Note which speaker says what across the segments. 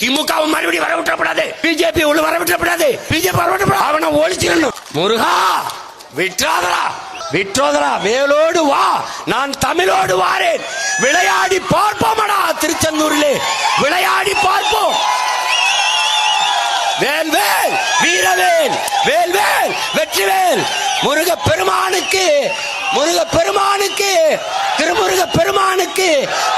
Speaker 1: திமுகவும் மறுபடியும் வர விட்டுறப்படாது பிஜேபி உள்ள வர விட்டுறப்படாது பிஜேபி வர விட்டு அவனை ஒழிச்சிடணும் முருகா விட்ராதரா விட்ரோதரா வேலோடு வா நான் தமிழோடு வாரேன் விளையாடி பார்ப்போமடா திருச்செந்தூரிலே விளையாடி பார்ப்போம் வேல் வேல் வீரவேல் வேல் வெற்றிவேல் முருக பெருமானுக்கு முருக பெருமானுக்கு திருமுருக பெருமானுக்கு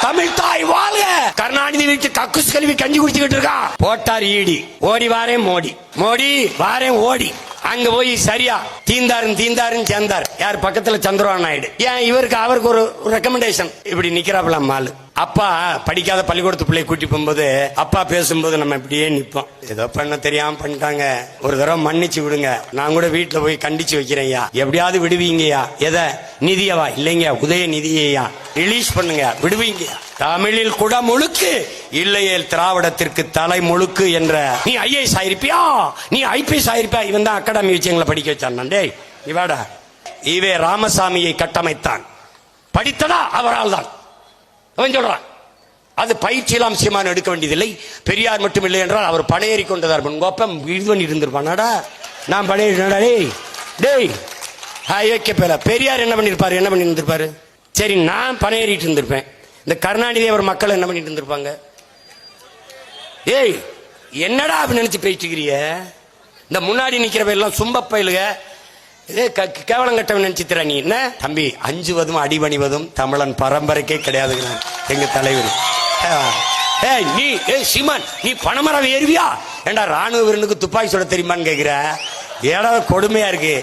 Speaker 1: தமிழ் தாய் வாழ்க கருணாநிதிக்கு கக்குஸ் கல்வி கஞ்சி குடிச்சுக்கிட்டு இருக்கா போட்டார் ஈடி ஓடி வாரேன் மோடி மோடி வாரேன் ஓடி அங்க போய் சரியா தீந்தாரும் தீந்தாரும் சேர்ந்தார் யார் பக்கத்துல சந்திரபாபு நாயுடு ஏன் இவருக்கு அவருக்கு ஒரு ரெக்கமெண்டேஷன் இப்படி நிக்கிறாப்லாம் மாலு அப்பா படிக்காத பள்ளிக்கூடத்து பிள்ளைய கூட்டி போகும்போது அப்பா பேசும்போது நம்ம இப்படியே நிற்போம் ஏதோ பண்ண தெரியாம பண்ணிட்டாங்க ஒரு தடவை மன்னிச்சு விடுங்க நான் கூட வீட்டுல போய் கண்டிச்சு வைக்கிறேன் எப்படியாவது விடுவீங்கயா எதை நிதியவா இல்லைங்க உதய நிதியா ரிலீஸ் பண்ணுங்க விடுவீங்க தமிழில் குட முழுக்கு இல்லையே திராவிடத்திற்கு தலை முழுக்கு என்ற நீ ஐஏஎஸ் ஆயிருப்பியா நீ ஐபிஎஸ் ஆயிருப்பியா இவன் தான் அகாடமி விஷயங்களை படிக்க வச்சான் டேய் இவாடா இவே ராமசாமியை கட்டமைத்தான் படித்ததா அவரால் தான் அவன் சொல்றான் அது பயிற்சியெல்லாம் அம்சியமான எடுக்க வேண்டியதில்லை பெரியார் மட்டும் இல்லை என்றால் அவர் பழையறி கொண்டதார் கோப்பம் இது இருந்திருப்பானாடா நான் பணையேறினடா டேய் டேய் ஓகே பேல பெரியார் என்ன பண்ணியிருப்பார் என்ன பண்ணி இருந்திருப்பாரு சரி நான் பணையேறிட்டு இருந்திருப்பேன் இந்த கருணாநிதி அவர் மக்கள் என்ன பண்ணிட்டு இருந்திருப்பாங்க ஏய் என்னடா அப்படின்னு நினைச்சு பேச்சுக்கிறிய இந்த முன்னாடி நிற்கிறவெல்லாம் சும்ப பயிலுக கேவலம் கட்டவன் நினைச்சித்திர நீ என்ன தம்பி அஞ்சுவதும் அடிபணிவதும் தமிழன் பரம்பரைக்கே கிடையாது எங்க தலைவர் ஏய் நீ ஏய் சீமான் நீ பணமரம் ஏறுவியா ஏண்டா ராணுவ வீரனுக்கு துப்பாக்கி சுட தெரியுமான்னு கேட்குற ஏடா கொடுமையா இருக்கு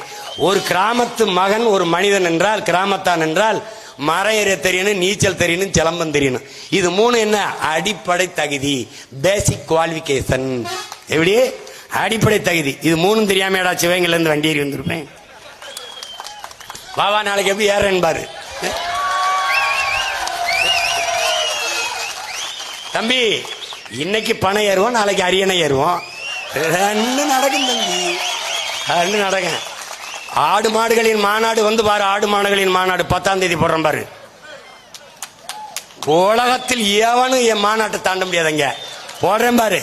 Speaker 1: ஒரு கிராமத்து மகன் ஒரு மனிதன் என்றால் கிராமத்தான் என்றால் மரம் ஏற தெரியணும் நீச்சல் தெரியணும் சிலம்பம் தெரியணும் இது மூணு என்ன அடிப்படை தகுதி பேசிக் குவாலிஃபிகேஷன் எப்படி அடிப்படை தகுதி இது மூணும் தெரியாம ஏடா சிவங்கள்லேருந்து வண்டி ஏறி வந்திருப்பேன் வாவா நாளைக்கு எப்படி ஏறேன் பாரு தம்பி இன்னைக்கு பணம் ஏறுவோம் நாளைக்கு அரியணை ஏறுவோம் ரெண்டு நடக்கும் தம்பி ரெண்டு நடக்க ஆடு மாடுகளின் மாநாடு வந்து பாரு ஆடு மாடுகளின் மாநாடு பத்தாம் தேதி போடுற பாரு உலகத்தில் ஏவனும் என் மாநாட்டை தாண்ட முடியாதங்க போடுறேன் பாரு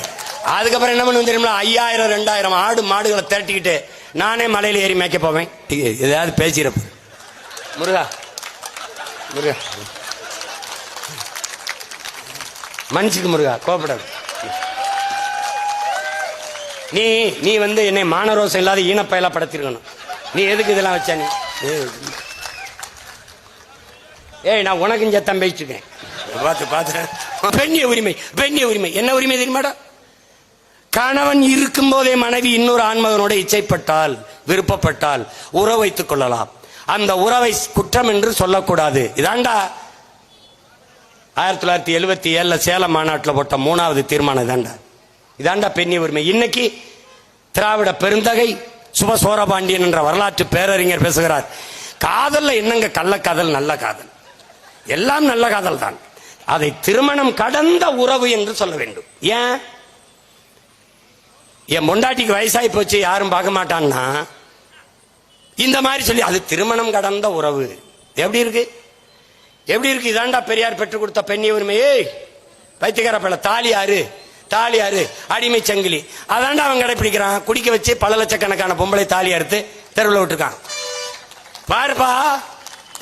Speaker 1: அதுக்கப்புறம் என்ன பண்ணுவோம் தெரியுமா ஐயாயிரம் ரெண்டாயிரம் ஆடு மாடுகளை திரட்டிக்கிட்டு நானே மலையில் ஏறி மேய்க்க போவேன் ஏதாவது பேசிடப்போ முருகா முருகா மன்னிச்சுக்கு முருகா கோபப்படாது நீ நீ வந்து என்னை மானரோசம் இல்லாத ஈனப்பயலா படுத்திருக்கணும் நீ எதுக்கு இதெல்லாம் வச்சா நீ ஏய் நான் உனக்கு சத்தம் பேசிட்டுருக்கேன் பார்த்து பார்த்து பெண்ணிய உரிமை பெண்ணிய உரிமை என்ன உரிமை தெரியுமாடா கணவன் இருக்கும் போதே மனைவி இன்னொரு ஆண்மகனோட இச்சைப்பட்டால் விருப்பப்பட்டால் உறவு வைத்துக் கொள்ளலாம் அந்த உறவை குற்றம் என்று சொல்லக்கூடாது இதாண்டா ஆயிரத்தி தொள்ளாயிரத்தி எழுபத்தி ஏழுல சேலம் மாநாட்டில் போட்ட மூணாவது தீர்மானம் இதாண்டா இதாண்டா பெண்ணி உரிமை இன்னைக்கு திராவிட பெருந்தகை சுப சோரபாண்டியன் என்ற வரலாற்று பேரறிஞர் பேசுகிறார் காதலில் என்னங்க கள்ளக்காதல் நல்ல காதல் எல்லாம் நல்ல காதல் தான் அதை திருமணம் கடந்த உறவு என்று சொல்ல வேண்டும் ஏன் என் பொண்டாட்டிக்கு வயசாகி போச்சு யாரும் பார்க்க மாட்டான்னா இந்த மாதிரி சொல்லி அது திருமணம் கடந்த உறவு எப்படி இருக்கு எப்படி இருக்கு இதாண்டா பெரியார் பெற்றுக் கொடுத்த பெண்ணி உரிமையே பைத்தியகார பல தாலி ஆறு தாலி ஆறு அடிமை சங்கிலி அதாண்டா அவன் கடைபிடிக்கிறான் குடிக்க வச்சு பல லட்சக்கணக்கான பொம்பளை தாலி அறுத்து தெருவில் விட்டுருக்கான் பாருப்பா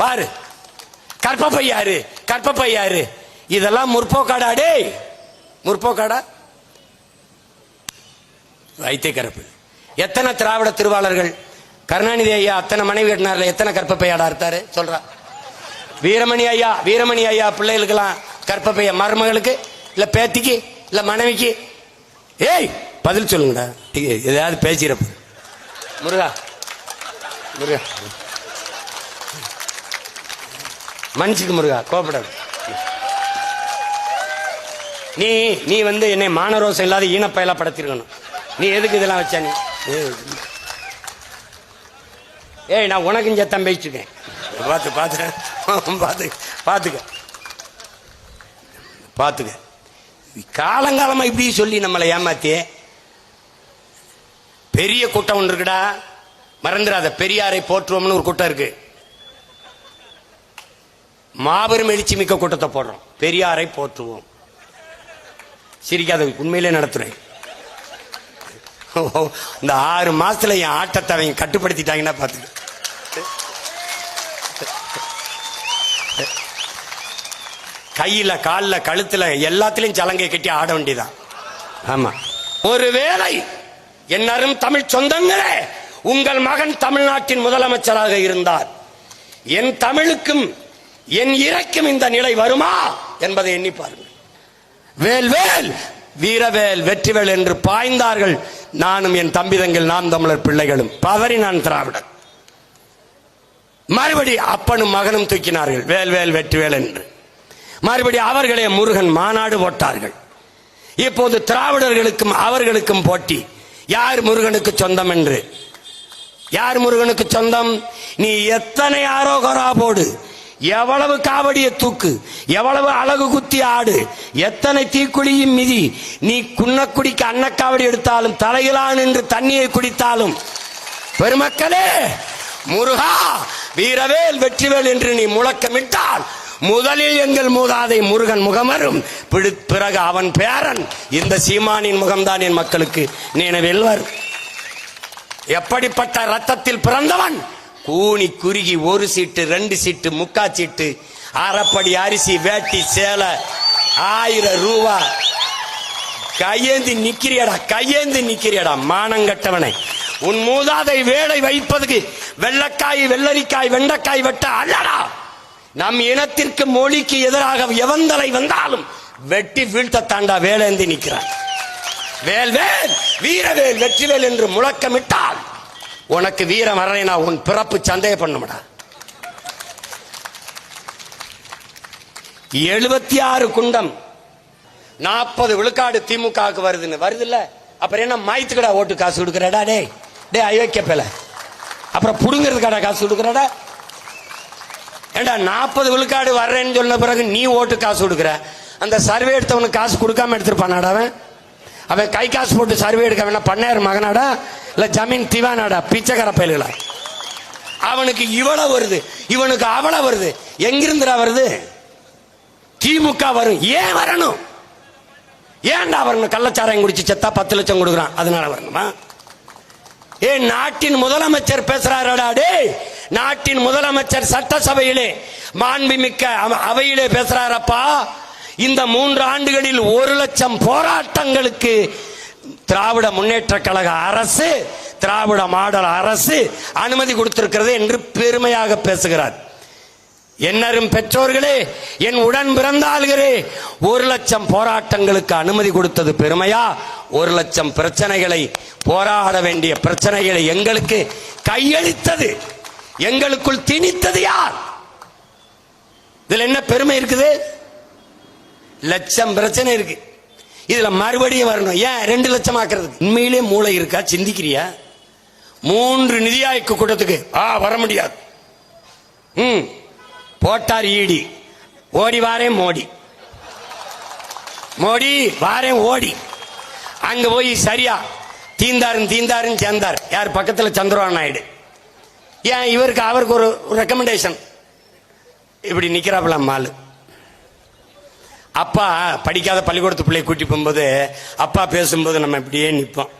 Speaker 1: பாரு கற்பப்பையாரு கற்பப்பையாரு இதெல்லாம் முற்போக்காடா டே முற்போக்காடா வைத்தியக்கரப்பு எத்தனை திராவிட திருவாளர்கள் கருணாநிதி ஐயா அத்தனை மனைவி கட்டினார்ல எத்தனை கற்பப்பையாடா இருந்தாரு சொல்றா வீரமணி ஐயா வீரமணி ஐயா பிள்ளைகளுக்கெல்லாம் கற்பப்பைய மருமகளுக்கு இல்ல பேத்திக்கு இல்ல மனைவிக்கு ஏய் பதில் சொல்லுங்கடா ஏதாவது பேசிறப்ப முருகா முருகா மனுஷுக்கு முருகா கோபப்படாது நீ நீ வந்து என்னை மானரோசம் இல்லாத ஈனப்பயலா படுத்திருக்கணும் நீ எதுக்கு இதெல்லாம் வச்சா நீ ஏய் நான் உனக்கும் சத்தம் பேசிட்டுக்கேன் பார்த்து பார்த்து பார்த்து பார்த்துக்க பார்த்துக்க காலங்காலமாக இப்படி சொல்லி நம்மளை ஏமாத்தி பெரிய கூட்டம் ஒன்று இருக்குடா மறந்துடாத பெரியாரை போற்றுவோம்னு ஒரு கூட்டம் இருக்கு மாபெரும் எழுச்சி மிக்க கூட்டத்தை போடுறோம் பெரியாரை போற்றுவோம் சிரிக்காத உண்மையிலே நடத்துறேன் இந்த ஆறு மாசத்துல என் ஆட்டத்தை அவங்க கட்டுப்படுத்திட்டாங்கன்னா பாத்துக்க கையில காலில் கழுத்துல எல்லாத்திலையும் சலங்கை கட்டி ஆட வேண்டியதான் ஆமா ஒருவேளை என்னரும் தமிழ் சொந்தங்களே உங்கள் மகன் தமிழ்நாட்டின் முதலமைச்சராக இருந்தார் என் தமிழுக்கும் என் இறைக்கும் இந்த நிலை வருமா என்பதை எண்ணி பாருங்கள் வேல் வேல் வீரவேல் வெற்றிவேல் என்று பாய்ந்தார்கள் நானும் என் தம்பிதங்கள் நாம் தமிழர் பிள்ளைகளும் பவரி நான் திராவிடன் மறுபடி அப்பனும் மகனும் தூக்கினார்கள் வேல் வேல் வெற்றிவேல் என்று மறுபடியும் அவர்களே முருகன் மாநாடு போட்டார்கள் இப்போது திராவிடர்களுக்கும் அவர்களுக்கும் போட்டி யார் முருகனுக்கு சொந்தம் என்று யார் முருகனுக்கு சொந்தம் நீ எத்தனை ஆரோகரா போடு எவ்வளவு காவடிய தூக்கு எவ்வளவு அழகு குத்தி ஆடு எத்தனை தீக்குழியும் மிதி நீ குன்னக்குடிக்கு அன்னக்காவடி எடுத்தாலும் தலையிலான் என்று தண்ணியை குடித்தாலும் பெருமக்களே முருகா வீரவேல் வெற்றிவேல் என்று நீ முழக்கமிட்டால் முதலில் எங்கள் மூதாதை முருகன் முகமரும் பிறகு அவன் பேரன் இந்த சீமானின் முகம்தான் என் மக்களுக்கு நினைவில் எப்படிப்பட்ட ரத்தத்தில் பிறந்தவன் கூனி குறுகி ஒரு சீட்டு ரெண்டு சீட்டு முக்கா சீட்டு அரைப்படி அரிசி வேட்டி சேலை ஆயிரம் ரூபா கையேந்தி நிக்கிறியடா கையேந்தி நிக்கிறியடா மானங்கட்டவனை உன் மூதாதை வேலை வைப்பதுக்கு வெள்ளக்காய் வெள்ளரிக்காய் வெண்டைக்காய் வெட்ட அல்லடா நம் இனத்திற்கு மொழிக்கு எதிராக எவந்தலை வந்தாலும் வெட்டி வீழ்த்த தாண்டா வேலேந்தி நிற்கிறான் வேல்வேல் வீரவேல் வெற்றிவேல் என்று முழக்கமிட்டால் உனக்கு வீரம் வரலைனா உன் பிறப்பு சந்தேக பண்ணுமடா எழுபத்தி ஆறு குண்டம் நாற்பது விழுக்காடு திமுகவுக்கு வருதுன்னு வருது இல்ல அப்புறம் என்ன மாய்த்துக்கடா ஓட்டு காசு கொடுக்குறடா டே டே அயோக்கிய பேல அப்புறம் புடுங்கிறதுக்கடா காசு கொடுக்குறடா ஏண்டா நாற்பது விழுக்காடு வர்றேன்னு சொன்ன பிறகு நீ ஓட்டு காசு கொடுக்குற அந்த சர்வே எடுத்தவனுக்கு காசு கொடுக்காம எடுத்துருப்பானாடா அவன் அவன் கை காசு போட்டு சர்வே எடுக்க வேணா பண்ணையார் மகனாடா இல்லை ஜமீன் திவானாடா பிச்சைக்கார பயல்களா அவனுக்கு இவ்வளோ வருது இவனுக்கு அவ்வளோ வருது எங்கிருந்துடா வருது திமுக வரும் ஏன் வரணும் ஏன்டா வரணும் கள்ளச்சாரம் குடிச்சு செத்தா பத்து லட்சம் கொடுக்குறான் அதனால வரணுமா ஏ நாட்டின் முதலமைச்சர் பேசுறாராடா டேய் நாட்டின் முதலமைச்சர் சட்டசபையிலே மாண்புமிக்க அவையிலே பேசுறாரப்பா இந்த மூன்று ஆண்டுகளில் ஒரு லட்சம் போராட்டங்களுக்கு திராவிட முன்னேற்ற கழக அரசு திராவிட மாடல் அரசு அனுமதி கொடுத்திருக்கிறது என்று பெருமையாக பேசுகிறார் என்னரும் பெற்றோர்களே என் உடன் பிறந்தாள்களே ஒரு லட்சம் போராட்டங்களுக்கு அனுமதி கொடுத்தது பெருமையா ஒரு லட்சம் பிரச்சனைகளை போராட வேண்டிய பிரச்சனைகளை எங்களுக்கு கையளித்தது எங்களுக்குள் திணித்தது யார் இதுல என்ன பெருமை இருக்குது லட்சம் பிரச்சனை இருக்கு இதுல மறுபடியும் வரணும் ஏன் ரெண்டு லட்சம் ஆக்குறது உண்மையிலே மூளை இருக்கா சிந்திக்கிறியா மூன்று நிதி கூட்டத்துக்கு ஆ வர முடியாது ம் போட்டார் ஈடி ஓடி வாரேன் மோடி மோடி வாரேன் ஓடி அங்க போய் சரியா தீந்தாருன்னு தீந்தாருன்னு சேர்ந்தார் யார் பக்கத்தில் சந்திரபாபு நாயுடு ஏன் இவருக்கு அவருக்கு ஒரு ரெக்கமெண்டேஷன் இப்படி நிக்கிறாப்ல மால் அப்பா படிக்காத பள்ளிக்கூடத்து பிள்ளை கூட்டி போகும்போது அப்பா பேசும்போது நம்ம இப்படியே நிற்போம்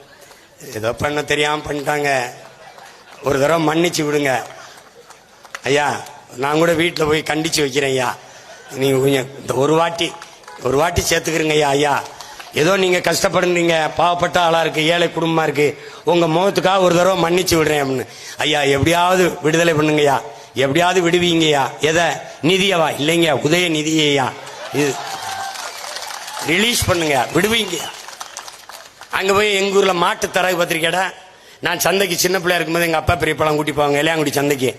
Speaker 1: ஏதோ பண்ண தெரியாமல் பண்ணிட்டாங்க ஒரு தடவை மன்னிச்சு விடுங்க ஐயா நான் கூட வீட்டில் போய் கண்டிச்சு வைக்கிறேன் ஐயா நீங்கள் கொஞ்சம் இந்த ஒரு வாட்டி ஒரு வாட்டி சேர்த்துக்கிறீங்க ஐயா ஐயா ஏதோ நீங்கள் கஷ்டப்படுறீங்க பாவப்பட்ட ஆளாக இருக்குது ஏழை குடும்பமாக இருக்குது உங்கள் முகத்துக்காக ஒரு தடவை மன்னிச்சு விடுறேன் அப்படின்னு ஐயா எப்படியாவது விடுதலை பண்ணுங்கய்யா எப்படியாவது விடுவீங்கய்யா எதை நிதியவா இல்லைங்க உதய நிதியையா இது ரிலீஸ் பண்ணுங்க விடுவீங்க அங்கே போய் எங்கள் ஊரில் மாட்டு தரகு பத்திரிக்கையா நான் சந்தைக்கு சின்ன பிள்ளையா இருக்கும்போது எங்கள் அப்பா பெரிய பழம் கூட்டி போவாங்க இளையாங்குடி சந்தைக்கு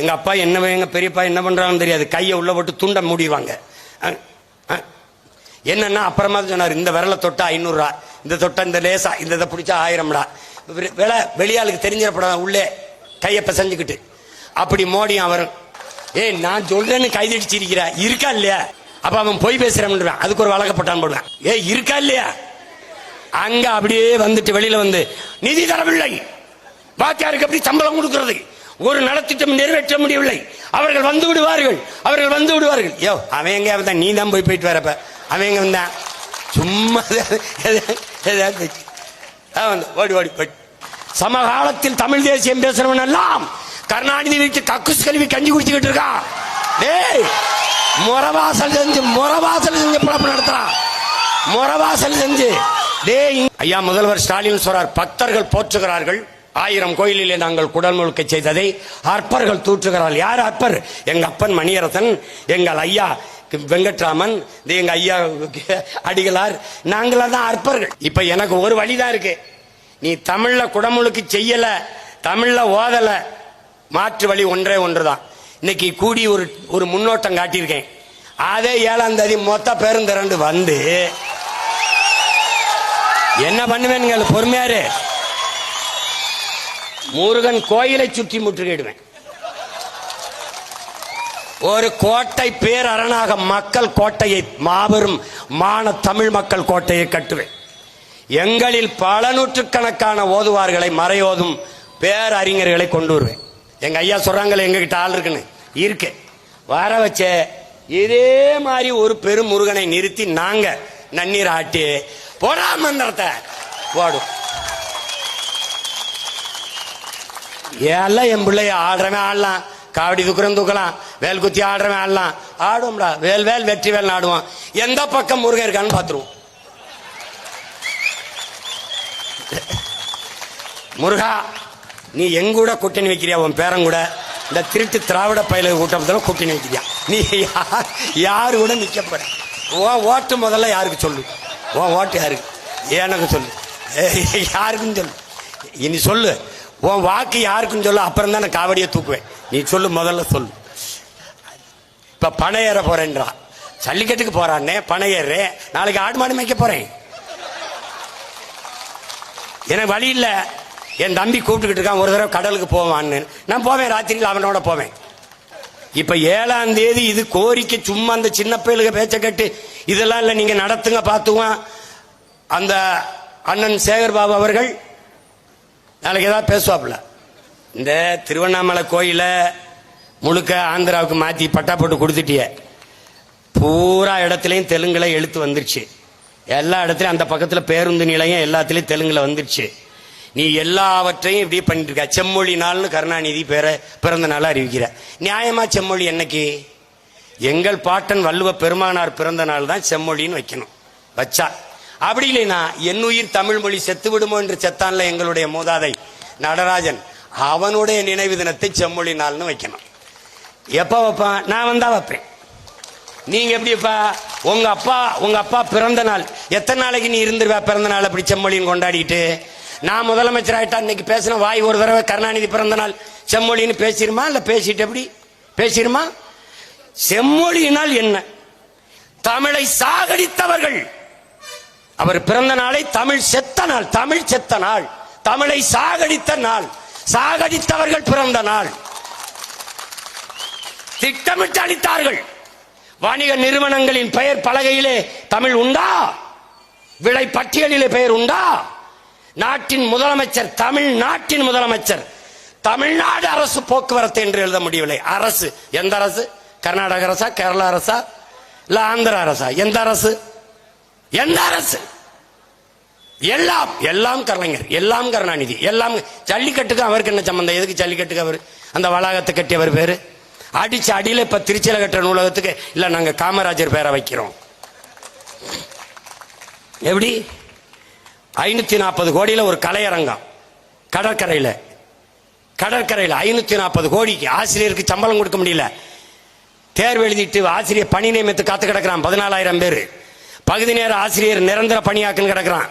Speaker 1: எங்கள் அப்பா என்ன எங்கள் பெரியப்பா என்ன பண்றாங்கன்னு தெரியாது கையை உள்ளே போட்டு துண்டை மூடிடுவாங்க என்னன்னா அப்புறமா சொன்னார் இந்த விரலை தொட்டா ஐநூறுரூவா இந்த தொட்டா இந்த லேசா இந்த இதை பிடிச்சா ஆயிரம்டா விலை வெளியாளுக்கு தெரிஞ்சிடப்படாத உள்ளே கையை செஞ்சுக்கிட்டு அப்படி மோடியும் அவரும் ஏய் நான் சொல்றேன்னு கைதடிச்சிருக்கிறா இருக்கா இல்லையா அப்ப அவன் பொய் பேசுறான் அதுக்கு ஒரு வழக்க போடுவான் போடுவேன் இருக்கா இல்லையா அங்க அப்படியே வந்துட்டு வெளியில வந்து நிதி தரவில்லை பாத்தியாருக்கு அப்படி சம்பளம் கொடுக்கறது ஒரு நலத்திட்டம் நிறைவேற்ற முடியவில்லை அவர்கள் வந்து விடுவார்கள் அவர்கள் வந்து விடுவார்கள் யோ அவன் எங்க அவன் நீ தான் போய் போயிட்டு வரப்ப அவங்க தான் சும்மா ஓடி ஓடி போய் சமகாலத்தில் தமிழ் தேசியம் பேசுறவன் எல்லாம் கருணாநிதி வீட்டு கக்குஸ் கல்வி கஞ்சி குடிச்சுக்கிட்டு இருக்கான் டேய் முறவாசல் செஞ்சு முறவாசல் செஞ்சு பிழப்பு நடத்துறான் முறவாசல் செஞ்சு டேய் ஐயா முதல்வர் ஸ்டாலின் சொல்றார் பக்தர்கள் போற்றுகிறார்கள் ஆயிரம் கோயிலிலே நாங்கள் குடல் முழுக்க செய்ததை அற்பர்கள் தூற்றுகிறார்கள் யார் அற்பர் எங்க அப்பன் மணியரசன் எங்கள் ஐயா வெங்கட்ராமன் இது எங்க ஐயா அடிகளார் நாங்களா தான் அற்பர்கள் இப்ப எனக்கு ஒரு வழிதான் இருக்கு நீ தமிழ்ல குடமுழுக்கு செய்யல தமிழ்ல ஓதல மாற்று வழி ஒன்றே ஒன்றுதான் இன்னைக்கு கூடி ஒரு ஒரு முன்னோட்டம் காட்டியிருக்கேன் அதே ஏழாம் தேதி மொத்த பேருந்திரண்டு வந்து என்ன பண்ணுவேன் பொறுமையாரு முருகன் கோயிலை சுற்றி முற்றுகிடுவேன் ஒரு கோட்டை பேரரணாக மக்கள் கோட்டையை மாபெரும் மான தமிழ் மக்கள் கோட்டையை கட்டுவேன் எங்களில் பல நூற்றுக்கணக்கான ஓதுவார்களை மறையோதும் பேரறிஞர்களை கொண்டு வருவேன் எங்க ஐயா சொல்றாங்களே எங்ககிட்ட ஆள் இருக்குன்னு இருக்கு வர வச்ச இதே மாதிரி ஒரு பெரும் முருகனை நிறுத்தி நாங்க நன்னீர் ஆட்டி போடா மந்திரத்தை போடும் ஏல்லாம் என் பிள்ளைய ஆடுறவன் ஆடலாம் காவடி தூக்குறம் தூக்கலாம் வேல் குத்தி ஆடுறவன் ஆடலாம் ஆடுவோம்டா வேல் வேல் வெற்றி வேல் ஆடுவான் எந்த பக்கம் முருகன் இருக்கான்னு பார்த்துருவோம் முருகா நீ எங்கூட கூட்டணி வைக்கிறியா உன் பேரங்கூட இந்த திருட்டு திராவிட பயில கூட்டத்தில் கூட்டணி வைக்கிறியா நீ யாரு கூட நிற்க உன் ஓட்டு முதல்ல யாருக்கு சொல்லு உன் ஓட்டு யாருக்கு எனக்கு சொல்லு யாருக்குன்னு சொல்லு இனி சொல்லு உன் வாக்கு யாருக்குன்னு சொல்லு அப்புறம் தான் நான் காவடியை தூக்குவேன் நீ சொல்லு முதல்ல சொல்லு இப்போ பணம் ஏற ஜல்லிக்கட்டுக்கு சல்லிக்கட்டுக்கு போறான்னே பணம் நாளைக்கு ஆடு மாடு மேய்க்க போறேன் எனக்கு வழி இல்லை என் தம்பி கூப்பிட்டுக்கிட்டு இருக்கான் ஒரு தடவை கடலுக்கு போவான்னு நான் போவேன் ராத்திரியில் அவனோட போவேன் இப்ப ஏழாம் தேதி இது கோரிக்கை சும்மா அந்த சின்ன பயிலுக்கு பேச்ச கட்டு இதெல்லாம் இல்லை நீங்க நடத்துங்க பார்த்துவான் அந்த அண்ணன் சேகர் பாபு அவர்கள் நாளைக்கு ஏதாவது பேசுவாப்ல இந்த திருவண்ணாமலை கோயில முழுக்க ஆந்திராவுக்கு மாற்றி பட்டா போட்டு கொடுத்துட்டிய பூரா இடத்துலையும் தெலுங்குல எழுத்து வந்துருச்சு எல்லா இடத்துலையும் அந்த பக்கத்தில் பேருந்து நிலையம் எல்லாத்துலேயும் தெலுங்குல வந்துருச்சு நீ எல்லாவற்றையும் இப்படி பண்ணிட்டு இருக்க செம்மொழி நாள்னு கருணாநிதி பேர பிறந்த நாளாக அறிவிக்கிற நியாயமா செம்மொழி என்னைக்கு எங்கள் பாட்டன் வள்ளுவ பெருமானார் பிறந்த நாள் தான் செம்மொழின்னு வைக்கணும் வச்சா அப்படி இல்லைன்னா என்னுயிர் தமிழ் மொழி செத்து விடுமோ என்று செத்தான்ல எங்களுடைய மூதாதை நடராஜன் அவனுடைய நினைவு தினத்தை செம்மொழி நாள்னு வைக்கணும் எப்போ வைப்பான் நான் வந்தா வைப்பேன் நீங்க எப்படிப்பா உங்க அப்பா உங்க அப்பா பிறந்த நாள் எத்தனை நாளைக்கு நீ இருந்துருவா பிறந்த நாள் அப்படி செம்மொழின்னு கொண்டாடிட்டு நான் முதலமைச்சர் ஆகிட்டா இன்னைக்கு பேசின வாய் ஒரு தடவை கருணாநிதி பிறந்த நாள் செம்மொழின்னு பேசிடுமா இல்லை பேசிட்டு எப்படி பேசிடுமா செம்மொழியினால் என்ன தமிழை சாகடித்தவர்கள் அவர் பிறந்த நாளை தமிழ் செத்த நாள் தமிழ் செத்த நாள் தமிழை சாகடித்த நாள் சாகடித்தவர்கள் பிறந்த நாள் திட்டமிட்டு அளித்தார்கள் வணிக நிறுவனங்களின் பெயர் பலகையிலே தமிழ் உண்டா விலை பட்டியலிலே பெயர் உண்டா நாட்டின் முதலமைச்சர் தமிழ் நாட்டின் முதலமைச்சர் தமிழ்நாடு அரசு போக்குவரத்து என்று எழுத முடியவில்லை அரசு எந்த அரசு கர்நாடக அரசா கேரளா அரசா இல்ல ஆந்திர அரசா எந்த அரசு எந்த அரசு எல்லாம் எல்லாம் கலைஞர் எல்லாம் கருணாநிதி எல்லாம் ஜல்லிக்கட்டுக்கு அவருக்கு என்ன சம்மந்தம் எதுக்கு ஜல்லிக்கட்டுக்கு அவர் அந்த வளாகத்தை கட்டியவர் பேர் அடிச்சு அடியில் இப்போ திருச்சியில் கட்டுற நூலகத்துக்கு இல்லை நாங்கள் காமராஜர் பேரை வைக்கிறோம் எப்படி ஐநூற்றி நாற்பது கோடியில் ஒரு கலையரங்கம் கடற்கரையில் கடற்கரையில் ஐநூற்றி நாற்பது கோடிக்கு ஆசிரியருக்கு சம்பளம் கொடுக்க முடியல தேர்வு எழுதிட்டு ஆசிரியர் பணி நியமித்து காத்து கிடக்கிறான் பதினாலாயிரம் பேர் பகுதி நேர ஆசிரியர் நிரந்தர பணியாக்குன்னு கிடக்கிறான்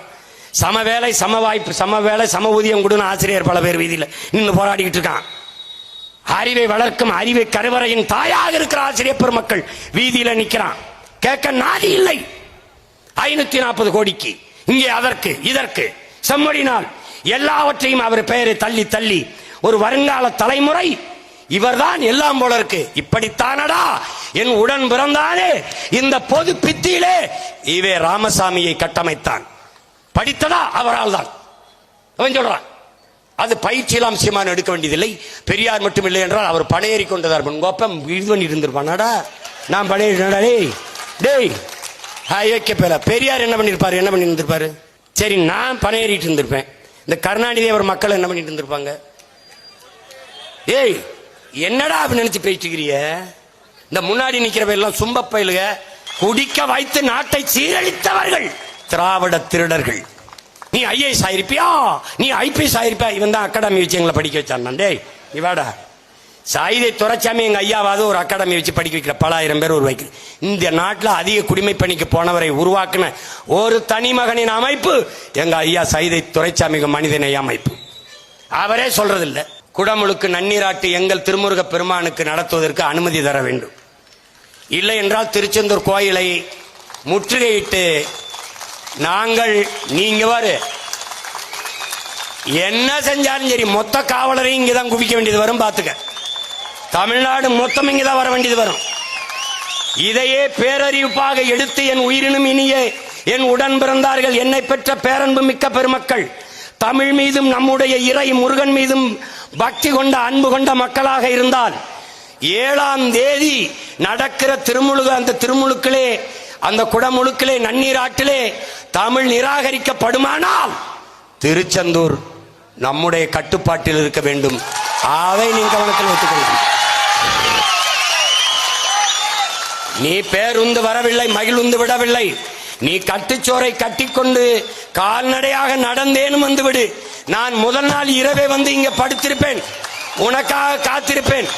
Speaker 1: சம வேலை சம வாய்ப்பு சம வேலை சம ஊதியம் கொடுன்னு ஆசிரியர் பல பேர் வீதியில் இன்னும் போராடிக்கிட்டு இருக்கான் அறிவை வளர்க்கும் அறிவை கருவறையின் தாயாக இருக்கிற ஆசிரியர் பெருமக்கள் வீதியில நிற்கிறான் கேட்க நாதி இல்லை ஐநூத்தி நாற்பது கோடிக்கு இங்கே அதற்கு இதற்கு செம்மொழினால் எல்லாவற்றையும் அவர் பெயரை தள்ளி தள்ளி ஒரு வருங்கால தலைமுறை இவர்தான் எல்லாம் போல இருக்கு இப்படித்தானடா என் உடன் பிறந்தானே இந்த பொது பித்தியிலே இவே ராமசாமியை கட்டமைத்தான் படித்ததா அவரால் தான் அவன் சொல்றான் அது பயிற்சியெல்லாம் சீமான் எடுக்க வேண்டியதில்லை பெரியார் மட்டும் இல்லை என்றால் அவர் பழையறி கொண்டதார் கோப்பம் இது பண்ணி இருந்திருப்பானாடா நான் பணையேறினாடா டேய் டேய் ஓகே பேல பெரியார் என்ன பண்ணியிருப்பார் என்ன பண்ணி இருந்திருப்பாரு சரி நான் பணையேறிட்டு இருந்திருப்பேன் இந்த கருணாநிதி அவர் மக்கள் என்ன பண்ணிட்டு இருந்திருப்பாங்க ஏய் என்னடா அப்படின்னு நினைச்சு பேசிக்கிறிய இந்த முன்னாடி நிற்கிறவெல்லாம் சும்ப பயிலுக குடிக்க வைத்து நாட்டை சீரழித்தவர்கள் திராவிட திருடர்கள் நீ ஐஏஎஸ் ஆயிருப்பியா நீ ஐபிஎஸ் ஆயிருப்பியா இவன் தான் அகாடமி வச்சு எங்களை படிக்க வச்சான் டேய் இவாடா சாயுதை துரைச்சாமி எங்கள் ஐயாவது ஒரு அகாடமி வச்சு படிக்க வைக்கிற பலாயிரம் பேர் உருவாக்கி இந்த நாட்டில் அதிக குடிமை பணிக்கு போனவரை உருவாக்கின ஒரு தனி மகனின் அமைப்பு எங்கள் ஐயா சைதை துரைச்சாமிக்கு மனிதனை அமைப்பு அவரே சொல்றதில்லை குடமுழுக்கு நன்னீராட்டு எங்கள் திருமுருக பெருமானுக்கு நடத்துவதற்கு அனுமதி தர வேண்டும் இல்லை என்றால் திருச்செந்தூர் கோயிலை முற்றுகையிட்டு நாங்கள் நீங்க வரு என்ன செஞ்சாலும் சரி மொத்த காவலரையும் இங்கதான் குவிக்க வேண்டியது வரும் பாத்துக்க தமிழ்நாடு மொத்தம் இங்கதான் வர வேண்டியது வரும் இதையே பேரறிவிப்பாக எடுத்து என் உயிரினும் இனிய என் உடன் பிறந்தார்கள் என்னை பெற்ற பேரன்பு மிக்க பெருமக்கள் தமிழ் மீதும் நம்முடைய இறை முருகன் மீதும் பக்தி கொண்ட அன்பு கொண்ட மக்களாக இருந்தால் ஏழாம் தேதி நடக்கிற திருமுழுக அந்த திருமுழுக்களே அந்த குடமுழுக்கிலே நன்னீராட்டிலே தமிழ் நிராகரிக்கப்படுமானால் திருச்செந்தூர் நம்முடைய கட்டுப்பாட்டில் இருக்க வேண்டும் அதை நீ கவனத்தில் வைத்துக்கொள்ள நீ பேருந்து வரவில்லை மகிழ்ந்து விடவில்லை நீ கட்டுச்சோரை கட்டிக்கொண்டு கால்நடையாக நடந்தேனும் வந்துவிடு நான் முதல் நாள் இரவே வந்து இங்கே படுத்திருப்பேன் உனக்காக காத்திருப்பேன்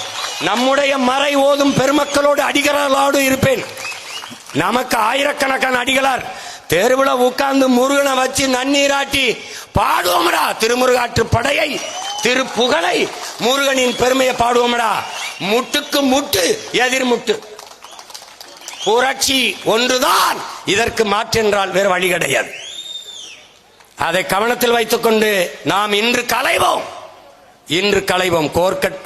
Speaker 1: நம்முடைய மறை ஓதும் பெருமக்களோடு அடிகர்களோடு இருப்பேன் நமக்கு ஆயிரக்கணக்கான அடிகளார் தெருவில் உட்கார்ந்து முருகனை வச்சு நன்னீராட்டி பாடுவோம்டா திருமுருகாற்று படையை திருப்புகழை முருகனின் பெருமையை பாடுவோம்டா முட்டுக்கு முட்டு எதிர் முட்டு புரட்சி ஒன்றுதான் இதற்கு மாற்றென்றால் வேறு வழி கிடையாது அதை கவனத்தில் வைத்துக்கொண்டு நாம் இன்று களைவோம் இன்று களைவோம்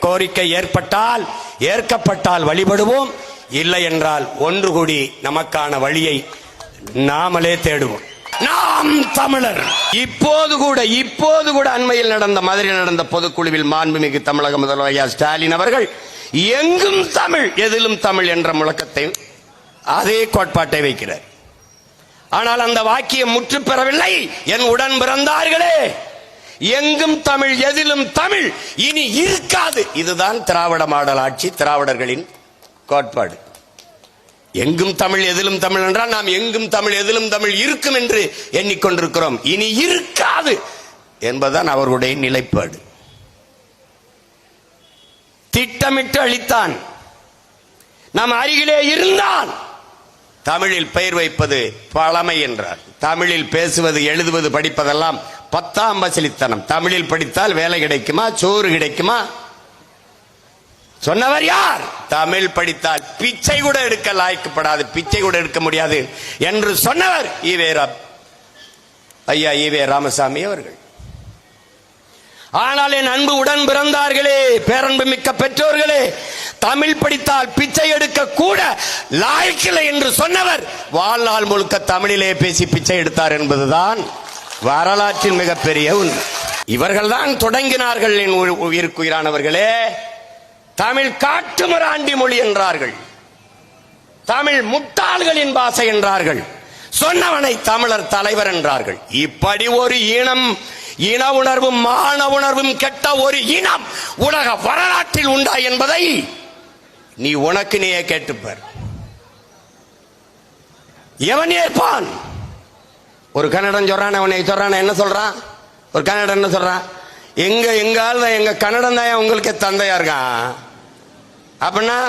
Speaker 1: கோரிக்கை ஏற்பட்டால் ஏற்கப்பட்டால் வழிபடுவோம் இல்லை என்றால் ஒன்று கூடி நமக்கான வழியை நாமளே தேடுவோம் நாம் தமிழர் இப்போது கூட இப்போது கூட அண்மையில் நடந்த மதுரை நடந்த பொதுக்குழுவில் மாண்புமிகு தமிழக முதல்வர் ஐயா ஸ்டாலின் அவர்கள் எங்கும் தமிழ் எதிலும் தமிழ் என்ற முழக்கத்தை அதே கோட்பாட்டை வைக்கிறார் ஆனால் அந்த வாக்கியம் முற்று பெறவில்லை என் உடன் பிறந்தார்களே எங்கும் தமிழ் எதிலும் தமிழ் இனி இருக்காது இதுதான் திராவிட மாடல் ஆட்சி திராவிடர்களின் கோட்பாடு எங்கும் தமிழ் எதிலும் தமிழ் என்றால் நாம் எங்கும் தமிழ் எதிலும் தமிழ் இருக்கும் என்று எண்ணிக்கொண்டிருக்கிறோம் இனி இருக்காது என்பதுதான் அவருடைய நிலைப்பாடு திட்டமிட்டு அளித்தான் நாம் அருகிலே இருந்தால் தமிழில் பெயர் வைப்பது பழமை என்றார் தமிழில் பேசுவது எழுதுவது படிப்பதெல்லாம் பத்தாம் வசலித்தனம் தமிழில் படித்தால் வேலை கிடைக்குமா சோறு கிடைக்குமா சொன்னவர் யார் தமிழ் படித்தால் பிச்சை கூட எடுக்க லாய்க்கப்படாது பிச்சை கூட எடுக்க முடியாது என்று சொன்னவர் ஈவேரா ஐயா ஈவே ராமசாமி அவர்கள் ஆனால் என் அன்பு உடன் பிறந்தார்களே பேரன்பு மிக்க பெற்றோர்களே தமிழ் படித்தால் பிச்சை எடுக்க கூட லாய்க்கில்லை என்று சொன்னவர் வாழ்நாள் முழுக்க தமிழிலே பேசி பிச்சை எடுத்தார் என்பதுதான் வரலாற்றின் மிகப்பெரிய உண்மை இவர்கள்தான் தொடங்கினார்கள் என் உயிருக்குயிரானவர்களே தமிழ் காட்டு மராண்டி மொழி என்றார்கள் தமிழ் முட்டாள்களின் பாசை என்றார்கள் சொன்னவனை தமிழர் தலைவர் என்றார்கள் இப்படி ஒரு இனம் இன உணர்வும் மான உணர்வும் கெட்ட ஒரு இனம் உலக வரலாற்றில் உண்டா என்பதை நீ உனக்கு நீயே கேட்டுப்பார் எவன் ஏற்பான் ஒரு கன்னடன் சொல்றான் அவனை சொல்றான் என்ன சொல்றான் ஒரு கன்னடன் என்ன சொல்றான் எங்க எங்க எங்க கன்னடன் தான் உங்களுக்கு தந்தையா இருக்கான் அப்படின்னா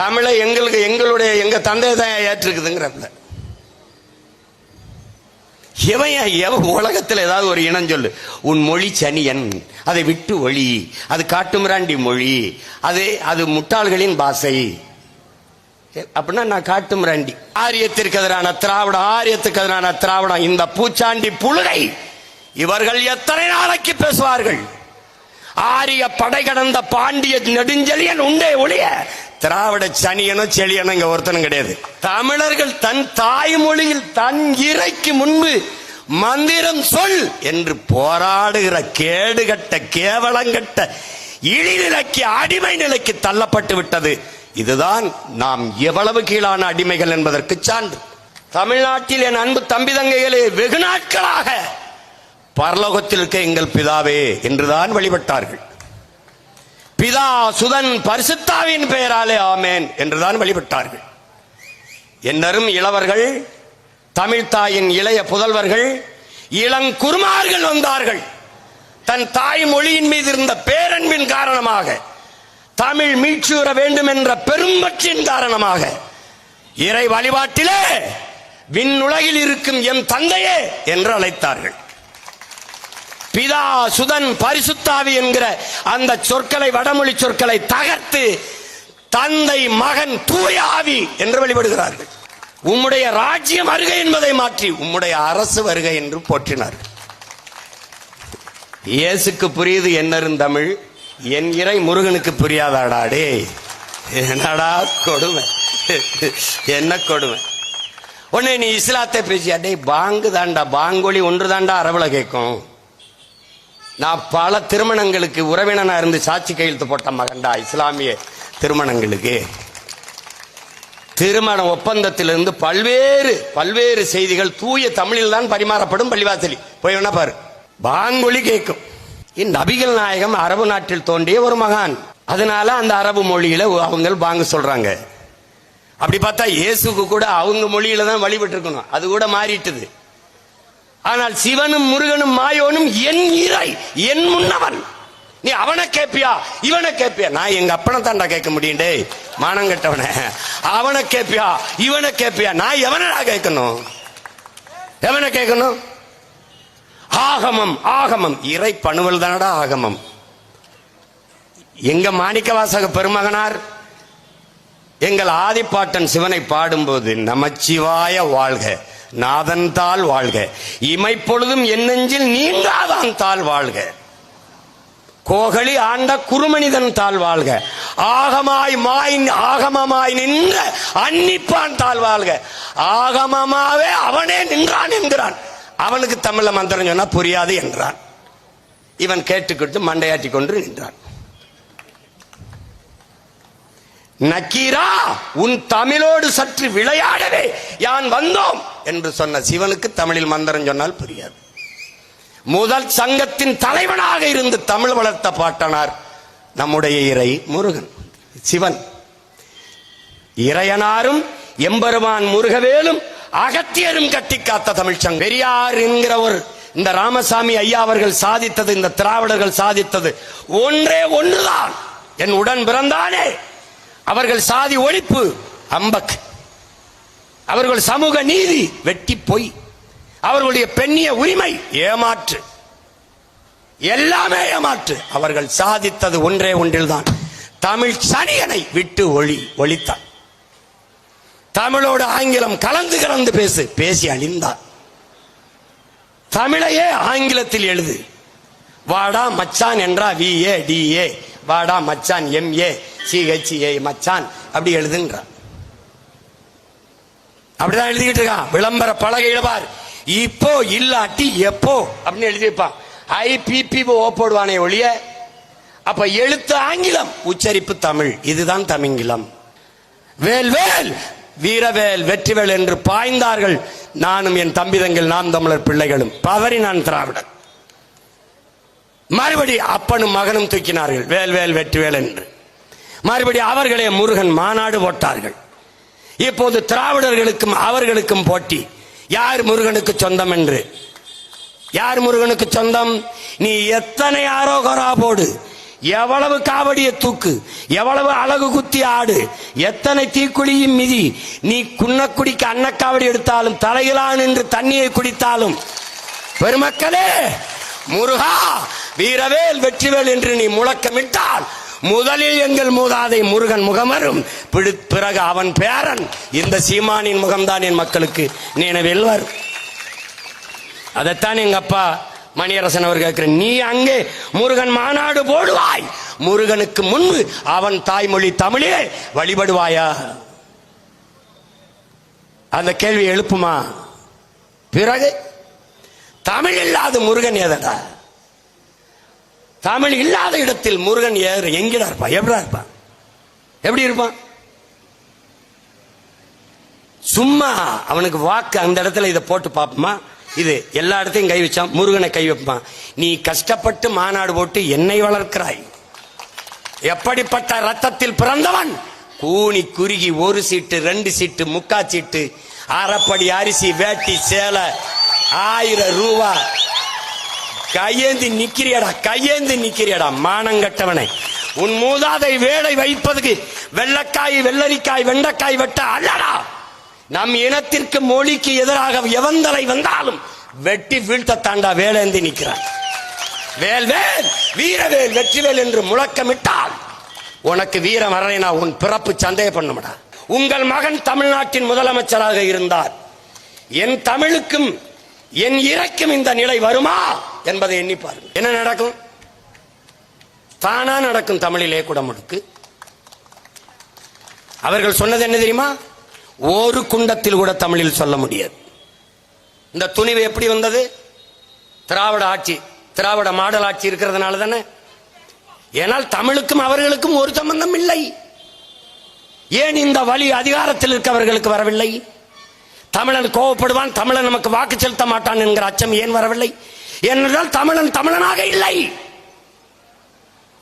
Speaker 1: தமிழை எங்களுக்கு எங்களுடைய எங்கள் தந்தை தான் ஏற்றிருக்குதுங்கிறப்ப எவன் உலகத்தில் ஏதாவது ஒரு இனம் சொல்லு உன் மொழி சனியன் அதை விட்டு ஒளி அது காட்டுமிராண்டி மொழி அது அது முட்டாள்களின் பாசை அப்படின்னா நான் காட்டுமிராண்டி ஆரியத்திற்கு எதிரான திராவிடம் ஆரியத்துக்கு எதிரான திராவிடம் இந்த பூச்சாண்டி புழுகை இவர்கள் எத்தனை நாளைக்கு பேசுவார்கள் ஆரிய படை கடந்த பாண்டிய நெடுஞ்செழியன் உண்டே ஒளிய திராவிட சனியனும் செழியனும் இங்க ஒருத்தனும் கிடையாது தமிழர்கள் தன் தாய்மொழியில் தன் இறைக்கு முன்பு மந்திரம் சொல் என்று போராடுகிற கேடுகட்ட கேவலங்கட்ட இழிநிலைக்கு அடிமை நிலைக்கு தள்ளப்பட்டு விட்டது இதுதான் நாம் எவ்வளவு கீழான அடிமைகள் என்பதற்கு சான்று தமிழ்நாட்டில் என் அன்பு தம்பி தங்கைகளே வெகு நாட்களாக பரலோகத்தில் இருக்க எங்கள் பிதாவே என்றுதான் வழிபட்டார்கள் பிதா சுதன் பரிசுத்தாவின் பெயராலே ஆமேன் என்றுதான் வழிபட்டார்கள் என்னரும் இளவர்கள் தமிழ்தாயின் இளைய புதல்வர்கள் இளங்குருமார்கள் வந்தார்கள் தன் தாய் மொழியின் மீது இருந்த பேரன்பின் காரணமாக தமிழ் மீட்சூற வேண்டும் என்ற பெரும்பற்றின் காரணமாக இறை வழிபாட்டிலே விண்ணுலகில் இருக்கும் எம் தந்தையே என்று அழைத்தார்கள் பிதா சுதன் பரிசுத்தாவி என்கிற அந்த சொற்களை வடமொழி சொற்களை தகர்த்து தந்தை மகன் தூயாவி என்று வழிபடுகிறார்கள் உம்முடைய ராஜ்யம் வருகை என்பதை மாற்றி உம்முடைய அரசு வருகை என்று போற்றினார் இயேசுக்கு புரியுது என்னரும் தமிழ் என் இறை முருகனுக்கு புரியாதாடாடே என்னடா கொடுமை என்ன கொடுமை உடனே நீ இஸ்லாத்தை பேசியா டே பாங்கு தாண்டா பாங்கொலி ஒன்று தாண்டா அரவலை கேட்கும் நான் பல திருமணங்களுக்கு உறவினனாக இருந்து சாட்சி கையெழுத்து போட்ட மகண்டா இஸ்லாமிய திருமணங்களுக்கு திருமண ஒப்பந்தத்திலிருந்து பல்வேறு பல்வேறு செய்திகள் தூய தமிழில் தான் பரிமாறப்படும் பள்ளிவாசலி போய் வேணா பாரு வாங்கொலி கேட்கும் நபிகள் நாயகம் அரபு நாட்டில் தோன்றிய ஒரு மகான் அதனால அந்த அரபு மொழியில அவங்க வாங்க சொல்றாங்க அப்படி பார்த்தா இயேசுக்கு கூட அவங்க மொழியில தான் வழிபட்டு இருக்கணும் அது கூட மாறிட்டுது ஆனால் சிவனும் முருகனும் மாயோனும் என் இறை என் முன்னவன் நீ அவனை கேப்பியா இவனை கேப்பியா நான் எங்க அப்பனை தாண்டா கேட்க முடியும் டே மானங்கட்டவன அவனை கேப்பியா இவனை கேப்பியா நான் எவனடா கேட்கணும் எவனை கேட்கணும் ஆகமம் ஆகமம் இறை பணுவல் தானடா ஆகமம் எங்க மாணிக்க வாசக பெருமகனார் எங்கள் ஆதிப்பாட்டன் சிவனை பாடும்போது நமச்சிவாய வாழ்க நாதன் தாள் வாழ்க இமைப்பொழுதும் என்னெஞ்சில் நீங்காதான் தாள் வாழ்க கோகலி ஆண்ட குருமனிதன் தாழ் வாழ்க ஆகமாய் மாய் ஆகமமாய் நின்ற அன்னிப்பான் தாழ் வாழ்க ஆகமமாவே அவனே நின்றான் என்கிறான் அவனுக்கு தமிழ மந்திரம் சொன்னா புரியாது என்றான் இவன் கேட்டுக்கிட்டு மண்டையாட்டி கொண்டு நின்றான் நக்கீரா உன் தமிழோடு சற்று விளையாடவே யான் வந்தோம் என்று சொன்ன சிவனுக்கு தமிழில் மந்திரம் சொன்னால் புரியாது முதல் சங்கத்தின் தலைவனாக இருந்து தமிழ் வளர்த்த பாட்டனார் நம்முடைய இறை முருகன் சிவன் இறையனாரும் எம்பெருமான் முருகவேலும் அகத்தியரும் கட்டி காத்த தமிழ்ச்சங்கம் பெரியார் என்கிற ஒரு இந்த ராமசாமி ஐயா அவர்கள் சாதித்தது இந்த திராவிடர்கள் சாதித்தது ஒன்றே ஒன்றுதான் என் உடன் பிறந்தானே அவர்கள் சாதி ஒழிப்பு அம்பக் அவர்கள் சமூக நீதி வெட்டி பொய் அவர்களுடைய பெண்ணிய உரிமை ஏமாற்று எல்லாமே ஏமாற்று அவர்கள் சாதித்தது ஒன்றே ஒன்றில்தான் தமிழ் சனியனை விட்டு ஒளி ஒழித்தான் தமிழோடு ஆங்கிலம் கலந்து கலந்து பேசு பேசி அழிந்தார் தமிழையே ஆங்கிலத்தில் எழுது வாடா மச்சான் என்றா வி ஏ டி ஏ வாடா மச்சான் எம்ஏ சிஹெச்ஏ மச்சான் அப்படி எழுதுன்றான் அப்படிதான் எழுதிக்கிட்டு இருக்கான் விளம்பர பலகை இழவார் இப்போ இல்லாட்டி எப்போ அப்படின்னு எழுதியிருப்பான் ஐபிபிஓ போடுவானே ஒழிய அப்ப எழுத்து ஆங்கிலம் உச்சரிப்பு தமிழ் இதுதான் தமிங்கிலம் வேல் வேல் வீரவேல் வெற்றிவேல் என்று பாய்ந்தார்கள் நானும் என் தம்பிதங்கள் நாம் தமிழர் பிள்ளைகளும் பவரி நான் திராவிடன் மறுபடி அப்பனும் மகனும் தூக்கினார்கள் வேல் வேல் வேல் என்று மறுபடி அவர்களே முருகன் மாநாடு போட்டார்கள் இப்போது திராவிடர்களுக்கும் அவர்களுக்கும் போட்டி யார் முருகனுக்கு சொந்தம் என்று யார் முருகனுக்கு சொந்தம் நீ எத்தனை ஆரோகரா போடு எவ்வளவு காவடியை தூக்கு எவ்வளவு அழகு குத்தி ஆடு எத்தனை தீக்குழியும் மிதி நீ குன்னக்குடிக்கு அன்னக்காவடி எடுத்தாலும் தலையிலான் என்று தண்ணியை குடித்தாலும் பெருமக்களே முருகா வீரவேல் வெற்றிவேல் என்று நீ முழக்கமிட்டால் முதலில் எங்கள் மூதாதை முருகன் முகமரும் பிறகு அவன் பேரன் இந்த சீமானின் முகம்தான் என் மக்களுக்கு நினைவில் வரும் அதைத்தான் எங்க அப்பா மணியரசன் அவர் கேட்கிறேன் நீ அங்கே முருகன் மாநாடு போடுவாய் முருகனுக்கு முன்பு அவன் தாய்மொழி தமிழே வழிபடுவாயா அந்த கேள்வி எழுப்புமா பிறகு தமிழ் இல்லாத முருகன் ஏதடா தமிழ் இல்லாத இடத்தில் முருகன் ஏறு எங்கடா இருப்பான் எப்படா இருப்பான் எப்படி இருப்பான் சும்மா அவனுக்கு வாக்கு அந்த இடத்துல இதை போட்டு பார்ப்போமா இது எல்லா இடத்தையும் கை வச்சான் முருகனை கை வைப்பான் நீ கஷ்டப்பட்டு மாநாடு போட்டு என்னை வளர்க்கிறாய் எப்படிப்பட்ட ரத்தத்தில் பிறந்தவன் கூனி குறுகி ஒரு சீட்டு ரெண்டு சீட்டு முக்கா சீட்டு அரைப்படி அரிசி வேட்டி சேலை ஆயிரம் ரூபா கையேந்தி நிக்கிறியடா கையேந்தி நிக்கிறியடா மானங்கட்டவனை உன் மூதாதை வேலை வைப்பதுக்கு வெள்ளக்காய் வெள்ளரிக்காய் வெண்டைக்காய் வெட்ட அல்லடா நம் இனத்திற்கு மொழிக்கு எதிராக எவந்தலை வந்தாலும் வெட்டி வீழ்த்த தாண்டா வேலேந்தி நிற்கிறான் வேல் வீரவேல் வெற்றிவேல் என்று முழக்கமிட்டால் உனக்கு வீரம் வரலைனா உன் பிறப்பு சந்தேக பண்ணுமடா உங்கள் மகன் தமிழ்நாட்டின் முதலமைச்சராக இருந்தார் என் தமிழுக்கும் என் இறக்கும் இந்த நிலை வருமா என்பதை எண்ணிப்பார் என்ன நடக்கும் தானா நடக்கும் தமிழிலே குடமுழுக்கு அவர்கள் சொன்னது என்ன தெரியுமா ஒரு குண்டத்தில் கூட தமிழில் சொல்ல முடியாது இந்த துணிவு எப்படி வந்தது திராவிட ஆட்சி திராவிட மாடல் ஆட்சி இருக்கிறதுனால தானே ஏனால் தமிழுக்கும் அவர்களுக்கும் ஒரு சம்பந்தம் இல்லை ஏன் இந்த வழி அதிகாரத்தில் இருக்கவர்களுக்கு வரவில்லை தமிழன் கோவப்படுவான் தமிழன் நமக்கு வாக்கு செலுத்த மாட்டான் என்கிற அச்சம் ஏன் வரவில்லை ஏனென்றால் தமிழன் தமிழனாக இல்லை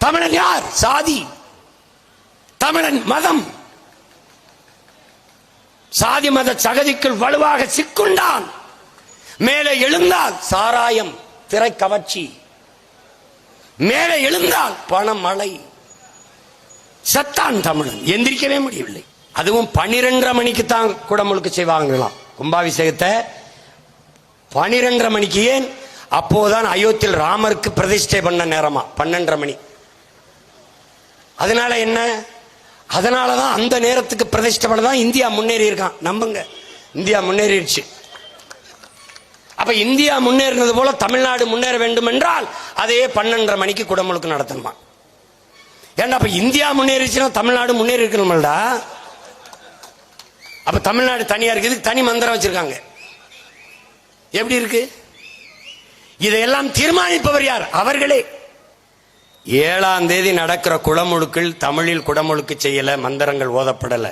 Speaker 1: தமிழன் யார் சாதி தமிழன் மதம் சாதி மத சகதிக்குள் வலுவாக சிக்குண்டான் மேலே எழுந்தால் சாராயம் திரை கவர்ச்சி மேலே எழுந்தால் பணமழை சத்தான் தமிழன் எந்திரிக்கவே முடியவில்லை அதுவும் பனிரெண்டரை மணிக்கு தான் குடமுழுக்கு செய்வாங்கலாம் கும்பாபிஷேகத்தை பனிரெண்டரை மணிக்கு ஏன் அப்போதான் அயோத்தியில் ராமருக்கு பிரதிஷ்டை பண்ண நேரமா பன்னெண்டரை மணி அதனால என்ன அதனால தான் அந்த நேரத்துக்கு பிரதிஷ்டை பண்ண தான் இந்தியா முன்னேறி இருக்கான் நம்புங்க இந்தியா முன்னேறிடுச்சு அப்ப இந்தியா முன்னேறினது போல தமிழ்நாடு முன்னேற வேண்டும் என்றால் அதே பன்னெண்டரை மணிக்கு குடமுழுக்கு நடத்தணுமா ஏன்னா அப்ப இந்தியா முன்னேறிச்சுன்னா தமிழ்நாடு முன்னேறி இருக்கணும்டா அப்ப தமிழ்நாடு தனியா இருக்குது தனி மந்திரம் வச்சிருக்காங்க எப்படி இருக்கு இதையெல்லாம் தீர்மானிப்பவர் யார் அவர்களே ஏழாம் தேதி நடக்கிற குடமுழுக்கள் தமிழில் குடமுழுக்கு செய்யல மந்திரங்கள் ஓதப்படல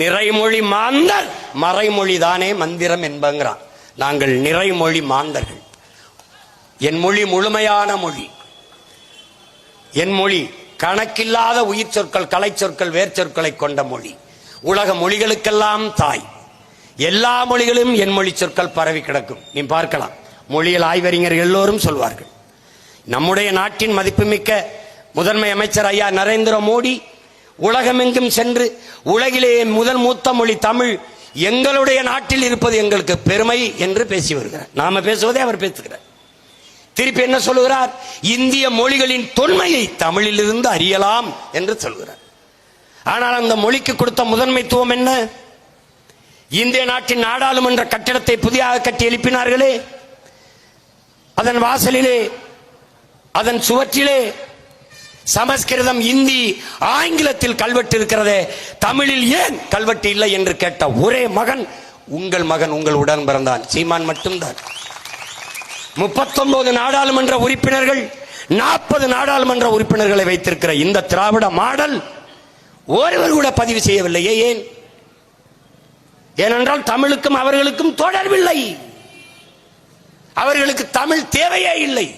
Speaker 1: நிறைமொழி மாந்தர் மறைமொழி தானே மந்திரம் என்பங்கிறான் நாங்கள் நிறைமொழி மாந்தர்கள் என் மொழி முழுமையான மொழி என் மொழி கணக்கில்லாத உயிர் சொற்கள் கலை சொற்கள் வேர் சொற்களை கொண்ட மொழி உலக மொழிகளுக்கெல்லாம் தாய் எல்லா மொழிகளும் என் மொழி சொற்கள் பரவி கிடக்கும் நீ பார்க்கலாம் மொழியில் ஆய்வறிஞர் எல்லோரும் சொல்வார்கள் நம்முடைய நாட்டின் மதிப்புமிக்க முதன்மை அமைச்சர் ஐயா நரேந்திர மோடி உலகமெங்கும் சென்று உலகிலேயே முதல் மூத்த மொழி தமிழ் எங்களுடைய நாட்டில் இருப்பது எங்களுக்கு பெருமை என்று பேசி வருகிறார் நாம பேசுவதே அவர் பேசுகிறார் திருப்பி என்ன சொல்லுகிறார் இந்திய மொழிகளின் தொன்மையை தமிழிலிருந்து அறியலாம் என்று சொல்கிறார் ஆனால் அந்த மொழிக்கு கொடுத்த முதன்மைத்துவம் என்ன இந்திய நாட்டின் நாடாளுமன்ற கட்டிடத்தை புதிதாக கட்டி எழுப்பினார்களே அதன் வாசலிலே அதன் சுவற்றிலே சமஸ்கிருதம் இந்தி ஆங்கிலத்தில் கல்வெட்டு இருக்கிறதே தமிழில் ஏன் கல்வெட்டு இல்லை என்று கேட்ட ஒரே மகன் உங்கள் மகன் உங்கள் உடன் பிறந்தான் சீமான் மட்டும்தான் முப்பத்தொன்பது நாடாளுமன்ற உறுப்பினர்கள் நாற்பது நாடாளுமன்ற உறுப்பினர்களை வைத்திருக்கிற இந்த திராவிட மாடல் ஒருவர் கூட பதிவு செய்யவில்லையே ஏன் ஏனென்றால் தமிழுக்கும் அவர்களுக்கும் தொடர்பில்லை அவர்களுக்கு தமிழ் தேவையே இல்லை